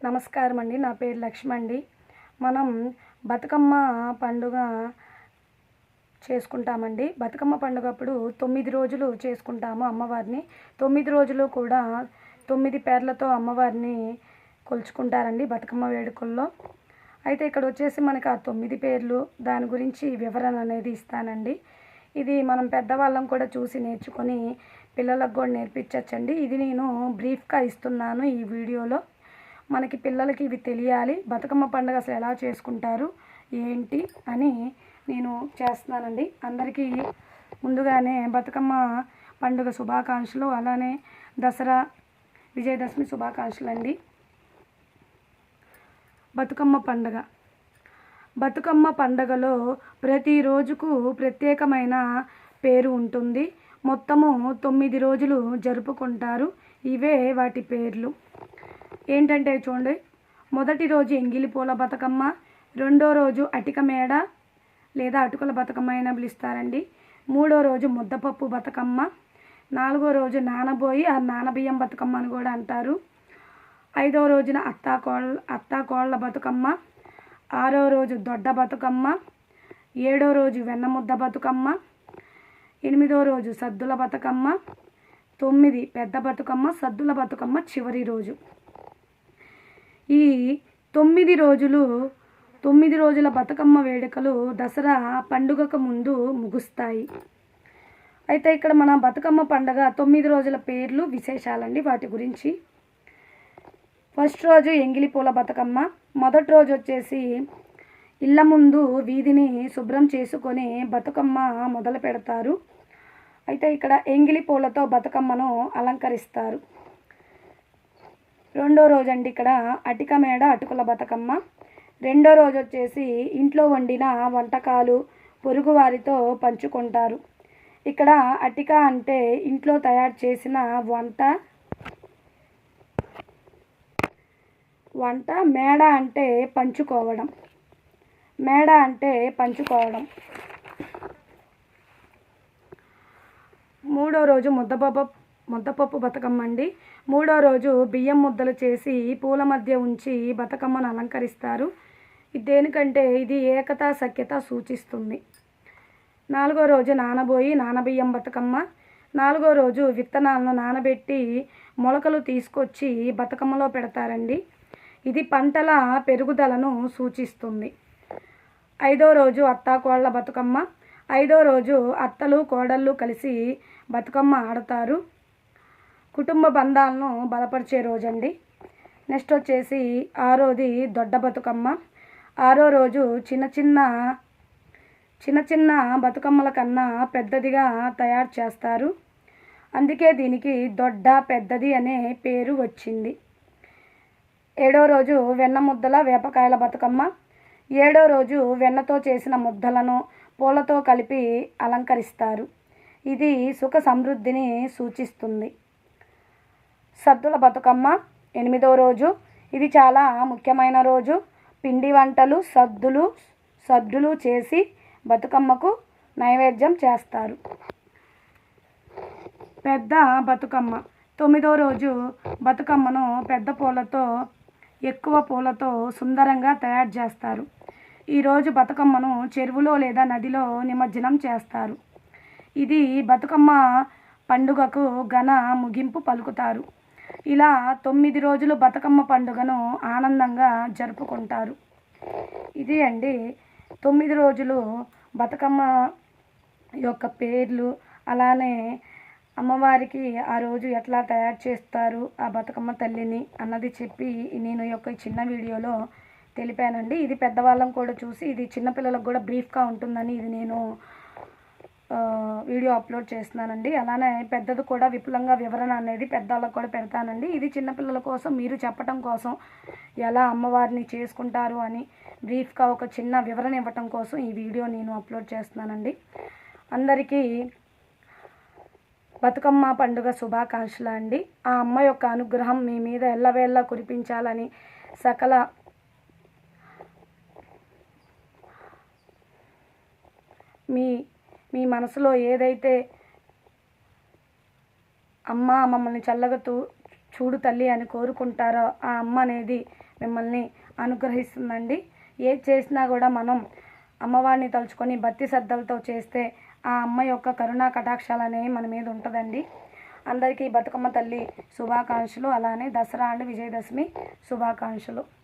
నమస్కారం అండి నా పేరు లక్ష్మి అండి మనం బతుకమ్మ పండుగ చేసుకుంటామండి. బతుకమ్మ పండుగ అప్పుడు తొమ్మిది రోజులు చేసుకుంటాము అమ్మవారిని. తొమ్మిది రోజులు కూడా తొమ్మిది పేర్లతో అమ్మవారిని కొలుచుకుంటారండి బతుకమ్మ వేడుకల్లో. అయితే ఇక్కడ వచ్చేసి మనకి ఆ తొమ్మిది పేర్లు దాని గురించి వివరణ అనేది ఇస్తానండి. ఇది మనం పెద్దవాళ్ళం కూడా చూసి నేర్చుకొని పిల్లలకు కూడా నేర్పించచ్చండి. ఇది నేను బ్రీఫ్గా ఇస్తున్నాను ఈ వీడియోలో. మనకి పిల్లలకి ఇవి తెలియాలి. బతుకమ్మ పండుగ అసలు ఎలా చేసుకుంటారు? ఏంటి? అని నేను చేస్తున్నానండి. అందరికీ ముందుగానే బతుకమ్మ పండుగ శుభాకాంక్షలు అలానే దసరా విజయదశమి శుభాకాంక్షలు అండి బతుకమ్మ పండుగ. బతుకమ్మ పండగలో ప్రతి రోజుకు ప్రత్యేకమైన పేరు ఉంటుంది. మొత్తము తొమ్మిది రోజులు జరుపుకుంటారు. ఇవే వాటి పేర్లు. ఏంటంటే చూడండి. మొదటి రోజు ఎంగిలి పూల బతుకమ్మ రెండో రోజు అటిక మేడ లేదా అటుకుల బతుకమ్మ అయినా పిలుస్తారండి. మూడో రోజు ముద్దపప్పు బతుకమ్మ నాలుగో రోజు నానబోయి ఆ నానబియ్యం బతుకమ్మ అని కూడా అంటారు. ఐదో రోజున అత్త కోళ్ళ అత్తా కోళ్ళ బతుకమ్మ ఆరో రోజు దొడ్డ బతుకమ్మ ఏడో రోజు వెన్నముద్ద బతుకమ్మ ఎనిమిదో రోజు సద్దుల బతుకమ్మ తొమ్మిది పెద్ద బతుకమ్మ సద్దుల బతుకమ్మ చివరి రోజు. ఈ తొమ్మిది రోజులు తొమ్మిది రోజుల బతుకమ్మ వేడుకలు దసరా పండుగకు ముందు ముగుస్తాయి. అయితే ఇక్కడ మన బతుకమ్మ పండగ తొమ్మిది రోజుల పేర్లు విశేషాలండి వాటి గురించి. ఫస్ట్ రోజు ఎంగిలి పూల బతుకమ్మ మొదటి రోజు వచ్చేసి ఇళ్ళ ముందు వీధిని శుభ్రం చేసుకొని బతుకమ్మ మొదలు పెడతారు. అయితే ఇక్కడ ఎంగిలి పూలతో బతుకమ్మను అలంకరిస్తారు. రెండో రోజు అండి ఇక్కడ అటిక మేడ అటుకుల బతుకమ్మ. రెండో రోజు వచ్చేసి ఇంట్లో వండిన వంటకాలు పొరుగువారితో పంచుకుంటారు. ఇక్కడ అటిక అంటే ఇంట్లో తయారు చేసిన వంట. వంట మేడ అంటే పంచుకోవడం. మేడ అంటే పంచుకోవడం. మూడో రోజు ముద్దపప్పు ముద్దపప్పు బతుకమ్మ అండి మూడో రోజు బియ్యం ముద్దలు చేసి పూల మధ్య ఉంచి బతుకమ్మను అలంకరిస్తారు. ఇది దేనికంటే ఇది ఏకత సఖ్యత సూచిస్తుంది. నాలుగో రోజు నానబోయి నానబియ్యం బతుకమ్మ. నాలుగో రోజు విత్తనాలను నానబెట్టి మొలకలు తీసుకొచ్చి బతుకమ్మలో పెడతారండి. ఇది పంటల పెరుగుదలను సూచిస్తుంది. ఐదో రోజు అత్తాకోళ్ళ బతుకమ్మ. ఐదో రోజు అత్తలు కోడళ్ళు కలిసి బతుకమ్మ ఆడతారు. కుటుంబ బంధాలను బలపరిచే రోజండి. నెక్స్ట్ వచ్చేసి ఆరోది దొడ్డ బతుకమ్మ. ఆరో రోజు చిన్న చిన్న చిన్న చిన్న బతుకమ్మల కన్నా పెద్దదిగా తయారు చేస్తారు. అందుకే దీనికి దొడ్డ పెద్దది అనే పేరు వచ్చింది. ఏడో రోజు వెన్న ముద్దల వేపకాయల బతుకమ్మ. ఏడో రోజు వెన్నతో చేసిన ముద్దలను పూలతో కలిపి అలంకరిస్తారు. ఇది సుఖ సమృద్ధిని సూచిస్తుంది. సద్దుల బతుకమ్మ ఎనిమిదో రోజు. ఇది చాలా ముఖ్యమైన రోజు. పిండి వంటలు సద్దులు సద్దులు చేసి బతుకమ్మకు నైవేద్యం చేస్తారు. పెద్ద బతుకమ్మ. తొమ్మిదో రోజు బతుకమ్మను పెద్ద పూలతో ఎక్కువ పూలతో సుందరంగా తయారు చేస్తారు. ఈరోజు బతుకమ్మను చెరువులో లేదా నదిలో నిమజ్జనం చేస్తారు. ఇది బతుకమ్మ పండుగకు ఘన ముగింపు పలుకుతారు. ఇలా తొమ్మిది రోజులు బతుకమ్మ పండుగను ఆనందంగా జరుపుకుంటారు. ఇది అండి తొమ్మిది రోజులు బతుకమ్మ యొక్క పేర్లు అలానే అమ్మవారికి ఆ రోజు ఎట్లా తయారు చేస్తారు ఆ బతుకమ్మ తల్లిని అన్నది చెప్పి నేను యొక్క చిన్న వీడియోలో తెలిపానండి. ఇది పెద్దవాళ్ళం కూడా చూసి ఇది చిన్నపిల్లలకు కూడా బ్రీఫ్గా ఉంటుందని ఇది నేను వీడియో అప్లోడ్ చేస్తున్నానండి. అలానే పెద్దది కూడా విపులంగా వివరణ అనేది పెద్దవాళ్ళకు కూడా పెడతానండి. ఇది చిన్నపిల్లల కోసం మీరు చెప్పటం కోసం ఎలా అమ్మవారిని చేసుకుంటారు అని బ్రీఫ్గా ఒక చిన్న వివరణ ఇవ్వటం కోసం ఈ వీడియో నేను అప్లోడ్ చేస్తున్నానండి. అందరికీ బతుకమ్మ పండుగ శుభాకాంక్షలు అండి. ఆ అమ్మ యొక్క అనుగ్రహం మీ మీద ఎల్లవేళ్ళ కురిపించాలని సకల మీ మీ మనసులో ఏదైతే అమ్మ మమ్మల్ని చల్లగా తూ చూడు తల్లి అని కోరుకుంటారో ఆ అమ్మ అనేది మిమ్మల్ని అనుగ్రహిస్తుందండి. ఏది చేసినా కూడా మనం అమ్మవారిని తలుచుకొని భక్తి శ్రద్ధలతో చేస్తే ఆ అమ్మ యొక్క కరుణా కటాక్షాలు అనేవి మన మీద ఉంటుందండి. అందరికీ బతుకమ్మ తల్లి శుభాకాంక్షలు. అలానే దసరా అండ్ విజయదశమి శుభాకాంక్షలు.